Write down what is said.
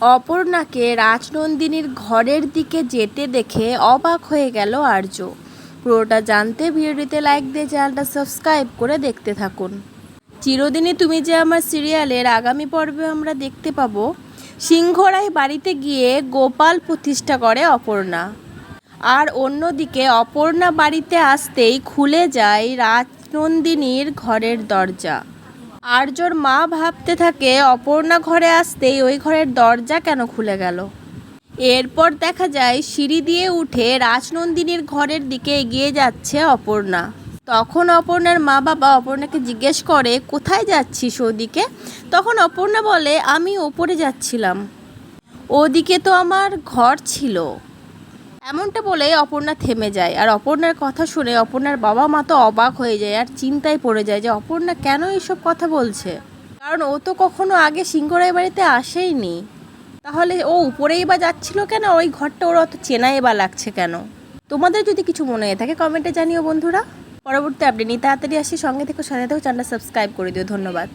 অপর্ণাকে রাজনন্দিনীর ঘরের দিকে যেতে দেখে অবাক হয়ে গেল আর্য। পুরোটা জানতে ভিডিওটিতে লাইক দিয়ে চ্যানেলটা সাবস্ক্রাইব করে দেখতে থাকুন। চিরদিনই তুমি যে আমার সিরিয়ালের আগামী পর্বে আমরা দেখতে পাবো সিংহরাই বাড়িতে গিয়ে গোপাল প্রতিষ্ঠা করে অপর্ণা। আর অন্যদিকে অপর্ণা বাড়িতে আসতেই খুলে যায় রাজনন্দিনীর ঘরের দরজা। আর্যর মা ভাবতে থাকে, অপর্ণা ঘরে আসতেই ওই ঘরের দরজা কেন খুলে গেল? এরপর দেখা যায়, সিঁড়ি দিয়ে উঠে রাজনন্দিনীর ঘরের দিকে এগিয়ে যাচ্ছে অপর্ণা। তখন অপর্ণার মা বাবা অপর্ণাকে জিজ্ঞেস করে, কোথায় যাচ্ছিস ওদিকে? তখন অপর্ণা বলে, আমি ওপরে যাচ্ছিলাম। ওদিকে তো আমার ঘর ছিল। এমনটা বলে অপর্ণা থেমে যায়। আর অপর্ণার কথা শুনে অপর্ণার বাবা মা তো অবাক হয়ে যায় আর চিন্তায় পড়ে যায় যে অপর্ণা কেন এইসব কথা বলছে? কারণ ও তো কখনো আগে সিংহরাই বাড়িতে আসেইনি। তাহলে ও উপরেই বা যাচ্ছিল কেন? ওই ঘরটা ওর অত চেনাই বা লাগছে কেন? তোমাদের যদি কিছু মনে হয়ে থাকে কমেন্টে জানিও বন্ধুরা। পরবর্তী আপডেট নিয়ে তাড়াতাড়ি আসি। সঙ্গে থেকে, সাথে থেকেও চ্যানেলটা সাবস্ক্রাইব করে দিও। ধন্যবাদ।